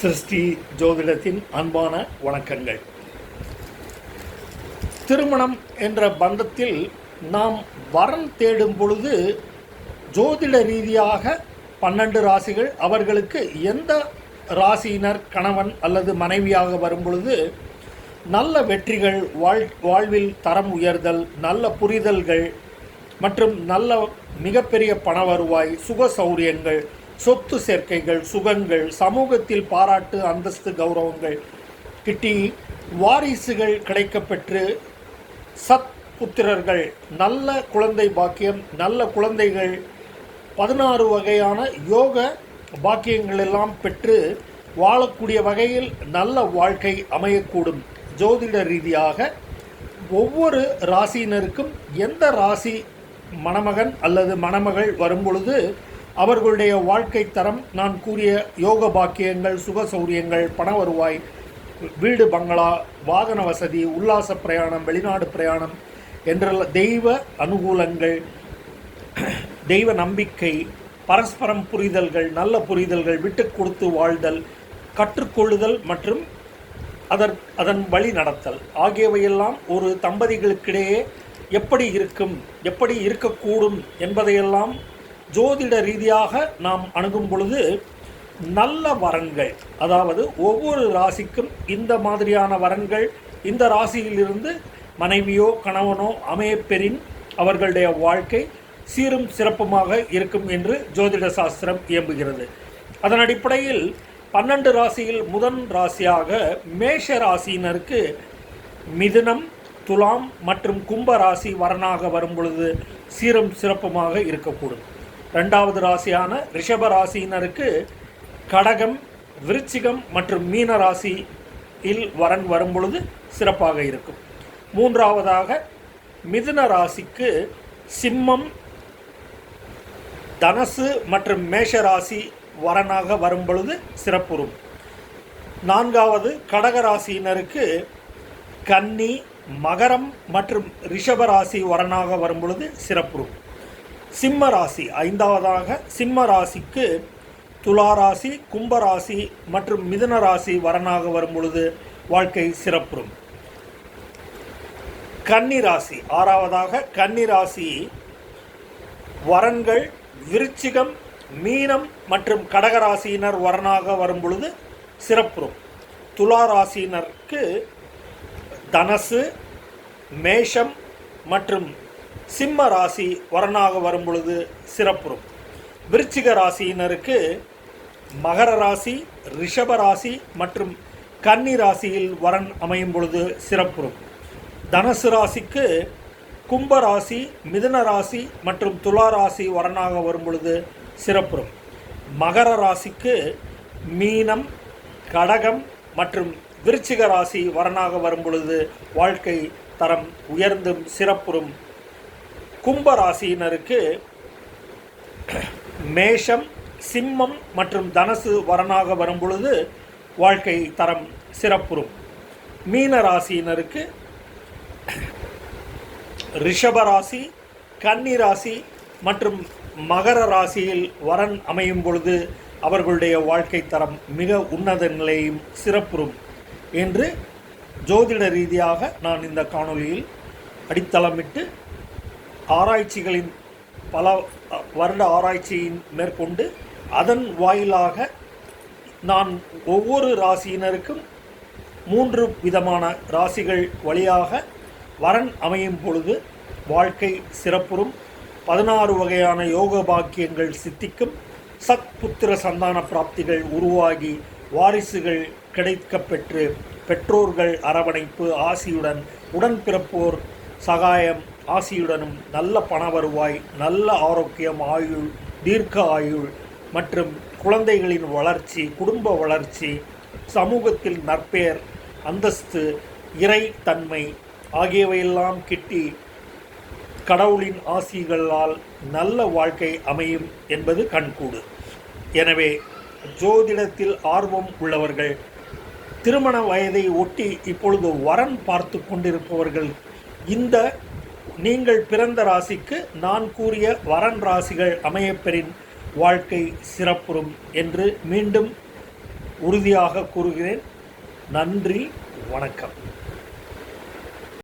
சிருஷ்டி ஜோதிடத்தின் அன்பான வணக்கங்கள். திருமணம் என்ற பந்தத்தில் நாம் வரன் தேடும் பொழுது ஜோதிட ரீதியாக பன்னெண்டு ராசிகள் அவர்களுக்கு எந்த ராசியினர் கணவன் அல்லது மனைவியாக வரும் பொழுது நல்ல வெற்றிகள் வாழ் வாழ்வில் தரம் உயர்தல் நல்ல புரிதல்கள் மற்றும் நல்ல மிகப்பெரிய பண வருவாய் சுக சௌரியங்கள் சொத்து சேர்க்கைகள் சுகங்கள் சமூகத்தில் பாராட்டு அந்தஸ்து கௌரவங்கள். கிட்டி வாரிசுகள் கிடைக்கப்பெற்று சத் புத்திரர்கள் நல்ல குழந்தை பாக்கியம் நல்ல குழந்தைகள் பதினாறு வகையான யோக பாக்கியங்கள் எல்லாம் பெற்று வாழக்கூடிய வகையில் நல்ல வாழ்க்கை அமையக்கூடும். ஜோதிட ரீதியாக ஒவ்வொரு ராசியினருக்கும் எந்த ராசி மணமகன் அல்லது மணமகள் வரும் பொழுது அவர்களுடைய வாழ்க்கை தரம் நான் கூறிய யோக பாக்கியங்கள் சுக சௌரியங்கள் பண வருவாய் வீடு பங்களா வாகன வசதி உல்லாச பிரயாணம் வெளிநாடு பிரயாணம் என்ற தெய்வ அனுகூலங்கள் தெய்வ நம்பிக்கை பரஸ்பரம் புரிதல்கள் நல்ல புரிதல்கள் விட்டு கொடுத்து வாழ்தல் கற்றுக்கொள்ளுதல் மற்றும் அதன் அதன் வழி நடத்தல் ஆகியவையெல்லாம் ஒரு தம்பதிகளுக்கிடையே எப்படி இருக்கும் எப்படி இருக்கக்கூடும் என்பதையெல்லாம் ஜோதிட ரீதியாக நாம் அணுகும் பொழுது நல்ல வரன்கள் அதாவது ஒவ்வொரு ராசிக்கும் இந்த மாதிரியான வரன்கள் இந்த ராசியிலிருந்து மனைவியோ கணவனோ அமையப்பெறின் அவர்களுடைய வாழ்க்கை சீரும் சிறப்புமாக இருக்கும் என்று ஜோதிட சாஸ்திரம் இயம்புகிறது. அதன் அடிப்படையில் பன்னெண்டு ராசியில் முதன் ராசியாக மேஷ ராசியினருக்கு மிதுனம் துலாம் மற்றும் கும்ப ராசி வரனாக வரும் பொழுது சீரும் சிறப்புமாக இருக்கக்கூடும். ரெண்டாவது ராசியான ரிஷப ராசியினருக்கு கடகம் விருச்சிகம் மற்றும் மீன ராசியில் வரன் வரும் பொழுது சிறப்பாக இருக்கும். மூன்றாவதாக மிதுன ராசிக்கு சிம்மம் தனசு மற்றும் மேஷ ராசி வரனாக வரும் பொழுது சிறப்புறும். நான்காவது கடக ராசியினருக்கு கன்னி மகரம் மற்றும் ரிஷப ராசி வரனாக வரும் பொழுது சிறப்புறும். சிம்ம ராசி. ஐந்தாவதாக சிம்ம ராசிக்கு துலா ராசி கும்ப ராசி மற்றும் மிதுன ராசி வரனாக வரும் பொழுது வாழ்க்கை சிறப்புறும். கன்னி ராசி. ஆறாவதாக கன்னி ராசி. வரன்கள் விருச்சிகம் மீனம் மற்றும் கடகராசியினர் வரனாக வரும் பொழுது சிறப்புறும். துலா ராசியினருக்கு தனசு மேஷம் மற்றும் சிம்ம ராசி வரனாக வரும் பொழுது சிறப்புறும். விருச்சிக ராசியினருக்கு மகர ராசி ரிஷப ராசி மற்றும் கன்னி ராசியில் வரன் அமையும் பொழுது சிறப்புறும். தனுசு ராசிக்கு கும்ப ராசி மிதுன ராசி மற்றும் துலா ராசி வரனாக வரும் பொழுது சிறப்புறும். மகர ராசிக்கு மீனம் கடகம் மற்றும் விருச்சிக ராசி வரனாக வரும் பொழுது வாழ்க்கை தரம் உயர்ந்தும் சிறப்புறும். கும்ப ராசியினருக்கு மேஷம் சிம்மம் மற்றும் தனசு வரனாக வரும் பொழுது வாழ்க்கை தரம் சிறப்புறும். மீன ராசியினருக்கு ரிஷப ராசி கன்னி ராசி மற்றும் மகர ராசியில் வரன் அமையும் பொழுது அவர்களுடைய வாழ்க்கை தரம் மிக உன்னத நிலையும் சிறப்புறும் என்று ஜோதிட ரீதியாக நான் இந்த காணொலியில் அடித்தளமிட்டு ஆராய்ச்சிகளின் பல வருட ஆராய்ச்சியின் மேற்கொண்டு அதன் வாயிலாக நான் ஒவ்வொரு ராசியினருக்கும் மூன்று விதமான ராசிகள் வழியாக வரன் அமையும் பொழுது வாழ்க்கை சிறப்புறும். பதினாறு வகையான யோக பாக்கியங்கள் சித்திக்கும். சத் புத்திர சந்தான பிராப்திகள் உருவாகி வாரிசுகள் கிடைக்கப்பெற்று பெற்றோர்கள் அரவணைப்பு ஆசியுடன் உடன்பிறப்போர் சகாயம் ஆசியுடனும் நல்ல பண வருவாய் நல்ல ஆரோக்கியம் ஆயுள் தீர்க்க ஆயுள் மற்றும் குழந்தைகளின் வளர்ச்சி குடும்ப வளர்ச்சி சமூகத்தில் நற்பெயர் அந்தஸ்து இறை தன்மை ஆகியவையெல்லாம் கிட்டி கடவுளின் ஆசிகளால் நல்ல வாழ்க்கை அமையும் என்பது கண்கூடு. எனவே ஜோதிடத்தில் ஆர்வம் உள்ளவர்கள் திருமண வயதை ஒட்டி இப்பொழுது வரன் பார்த்து கொண்டிருப்பவர்கள் இந்த நீங்கள் பிறந்த ராசிக்கு நான் கூறிய வரன் ராசிகள் அமையப்பெறின் வாழ்க்கை சிறப்புறும் என்று மீண்டும் உறுதியாக கூறுகிறேன். நன்றி வணக்கம்.